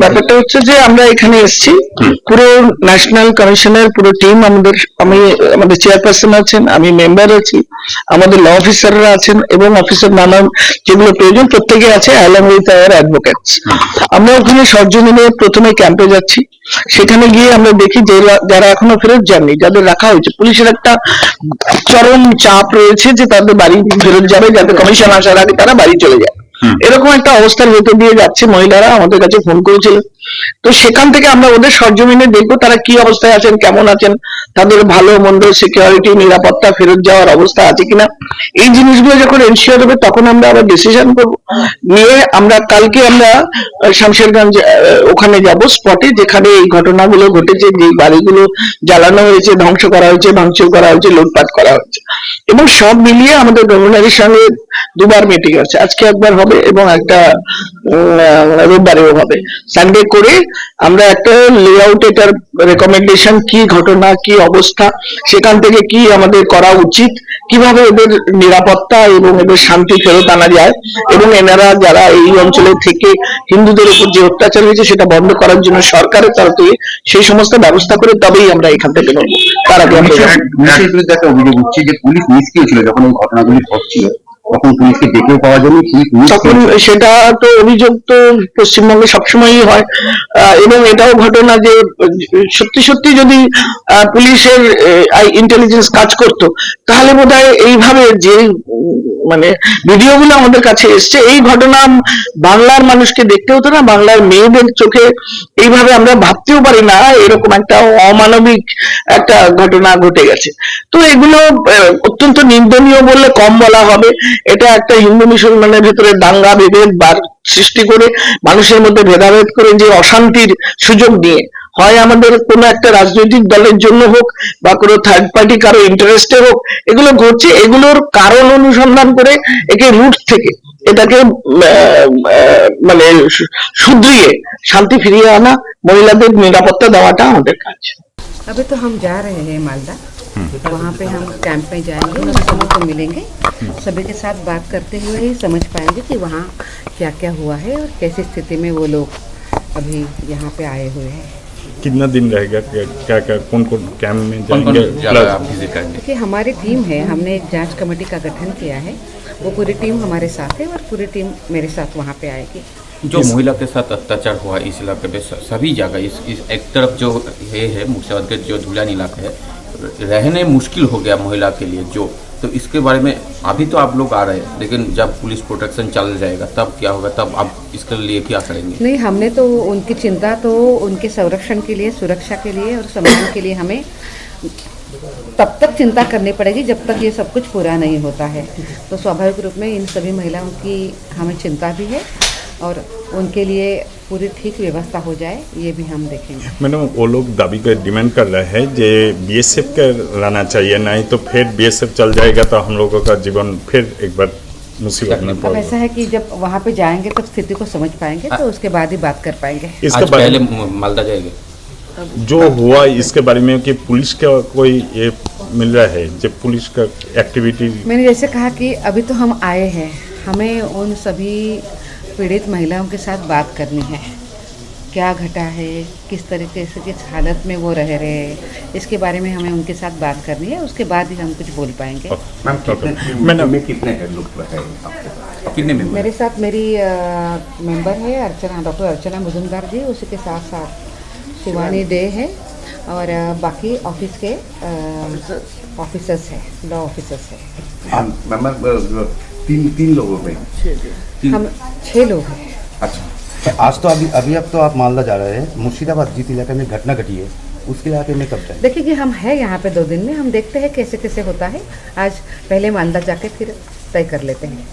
ব্যাপারটা হচ্ছে যে আমরা এখানে এসেছি। পুরো ন্যাশনাল কমিশনের পুরো টিম আমাদের আমি আমাদের চেয়ারপারসন আছেন আমি মেম্বার আছি আমাদের ল অফিসাররা আছেন এবং অফিসার নানান যেগুলো প্রয়োজন প্রত্যেকে আছে অ্যালং উইথ আওয়ার অ্যাডভোকেটস আমরা ওখানে সরজমিনে প্রথমে ক্যাম্পে যাচ্ছি। সেখানে গিয়ে আমরা দেখি যে যারা এখনও ফেরত যাননি যাদের রাখা হয়েছে। পুলিশের একটা চরম চাপ রয়েছে যে তাদের বাড়ি ফেরত যাবে যাতে কমিশন আসার আগে তারা বাড়ি চলে যায়। এরকম একটা অবস্থার ভেতর দিয়ে যাচ্ছে মহিলারা, আমাদের কাছে ফোন করেছিল। তো সেখান থেকে আমরা ওদের সরজমিনে দেখব তারা কি অবস্থায় আছেন, কেমন আছেন, তাদের ভালো, মন্দ সিকিউরিটি নিরাপত্তা, ফেরত যাওয়ার অবস্থা আছে কিনা। এই জিনিসগুলো যখন এনশিওর হবে, তখন আমরা আবার ডিসিশন করব। নিয়ে আমরা, কালকে আমরা শামশেরগঞ্জ ওখানে যাব স্পটে যেখানে এই ঘটনাগুলো ঘটেছে, যে বাড়িগুলো জ্বালানো হয়েছে, ধ্বংস করা হয়েছে, ভাঙচুর করা হয়েছে, লুটপাট করা হয়েছে। এবং সব মিলিয়ে আমাদের গভর্নরের সঙ্গে দুবার মিটিং আছে। আজকে একবার হবে এবং একটা রোববারেও হবে। সানডে করে আমরা একটা লেআউট এটার রেকমেন্ডেশন কি ঘটনা কি অবস্থা সেখান থেকে কি আমাদের করা উচিত কীভাবে এদের নিরাপত্তা এবং এদের শান্তি ফেরত আনা যায় এবং এনারা যারা এই অঞ্চলে থেকে হিন্দুদের উপর যে অত্যাচার হয়েছে সেটা বন্ধ করার জন্য সরকারের তরফ থেকে সেই সমস্ত ব্যবস্থা করে তবেই আমরা এখান থেকে বেরোবো তার আগে আমরা একটা অভিযোগ উঠছে যে পুলিশ নিষ্ক্রিয় ছিল যখন এই ঘটনাগুলি ঘটছিল। তখন পুলিশকে ডেকেও পাওয়া যায়নি তখন সেটা তো অভিযোগ তো পশ্চিমবঙ্গে সবসময়ই হয়। এবং এটাও ঘটনা যে সত্যি সত্যি যদি পুলিশের ইন্টেলিজেন্স কাজ করতো তাহলে বোধহয় এইভাবে যে মানে ভিডিওগুলো আমাদের কাছে এসছে এই ঘটনা বাংলার মানুষকে দেখতে হতো না বাংলার মেয়েদের চোখে এইভাবে আমরা ভাবতেও পারি না এরকম একটা অমানবিক একটা ঘটনা ঘটে গেছে। তো এগুলো অত্যন্ত নিন্দনীয় বললে কম বলা হবে। এটা একটা হিন্দু মুসলমানের ভেতরে দাঙ্গা বিভেদ বার সৃষ্টি করে মানুষের মধ্যে ভেদাভেদ করে যে অশান্তির সুযোগ নিয়ে হয় আমাদের কোনো একটা রাজনৈতিক দলের জন্য হোক বা কোনো থার্ড পার্টি কারো ইন্টারেস্টে হোক এগুলো ঘটছে এগুলোর কারণ অনুসন্ধান করে একে রুট থেকে এটাকে উম, আহ, আহ, মানে সু- শুধরিয়ে শান্তি ফিরিয়ে আনা মহিলাদের নিরাপত্তা দেওয়াটা আমাদের কাজ अभी तो हम जा रहे हैं मालदा वहाँ पे हम कैंप में जाएँगे और सभी को मिलेंगे। सभी के साथ बात करते हुए ही समझ पाएँगे कि वहाँ क्या क्या हुआ है और कैसी स्थिति में वो लोग अभी यहाँ पे आए हुए हैं। कितना दिन रहेगा? क्या क्या क्या कौन कौन कैंप में जाएँगे? देखिए हमारी टीम है हमने एक जाँच कमेटी का गठन किया है। वो पूरी टीम हमारे साथ है और पूरी टीम मेरे साथ वहाँ पे आएगी। जो महिला के साथ अत्याचार हुआ इस इलाके में सभी जगह इस, इस एक तरफ़ जो ये है मुर्शिदाबाद के जो धुलियान इलाका है रहने मुश्किल हो गया महिला के लिए जो। तो इसके बारे में अभी तो आप लोग आ रहे हैं, लेकिन जब पुलिस प्रोटेक्शन चल जाएगा, तब क्या होगा? तब आप इसके लिए क्या करेंगे? नहीं, हमने तो उनकी चिंता तो उनके संरक्षण के लिए, सुरक्षा के लिए और सम्मान के लिए हमें तब तक चिंता करनी पड़ेगी जब तक ये सब कुछ पूरा नहीं होता है। तो स्वाभाविक रूप में इन सभी महिलाओं की हमें चिंता भी है। और उनके लिए पूरी ठीक व्यवस्था हो जाए ये भी हम देखेंगे। मैडम वो लोग दावी कर डिमांड कर रहे हैं जे बीएसएफ का रहना चाहिए नहीं तो फिर बीएसएफ चल जाएगा तो हम लोगों का जीवन फिर एक बार मुसीबत में अब ऐसा है कि जब वहाँ पे जाएँगे तब स्थिति को समझ पाएँगे तो उसके बाद ही बात कर पाएँगे। इसके पहले में मालदा जाएँगे। जो हुआ इसके बारे में कि पुलिस का कोई ये मिल रहा है जब पुलिस का एक्टिविटी मैंने जैसे कहा कि अभी तो हम आए हैं हमें उन सभी पीड़ित महिलाओं के साथ बात करनी है। क्या घटा है? किस तरीके से किस हालत में वो रह रहे हैं? इसके बारे में हमें उनके साथ बात करनी है उसके बाद ही हम कुछ बोल पाएँगे। मैम कितने कितने लोग रहे आपके कितने मेंबर मेरे साथ मेरी मेंबर है अर्चना डॉक्टर अर्चना मुजुमदार जी उसी के साथ साथ शिवानी डे है और बाकी ऑफ़िस के ऑफिसर्स हैं लॉ ऑफिसर्स हैं। मैम तीन तीन लोगों पे हम छः लोग हैं। अच्छा। आज तो अभी अभी अब तो आप मालदा जा रहे हैं। मुर्शिदाबाद जिस इलाके में घटना घटी है। उसके इलाके में कब जाए देखिए कि हम है यहाँ पे दो दिन में। हम देखते हैं कैसे कैसे होता है। आज पहले मालदा जाके फिर तय कर लेते हैं।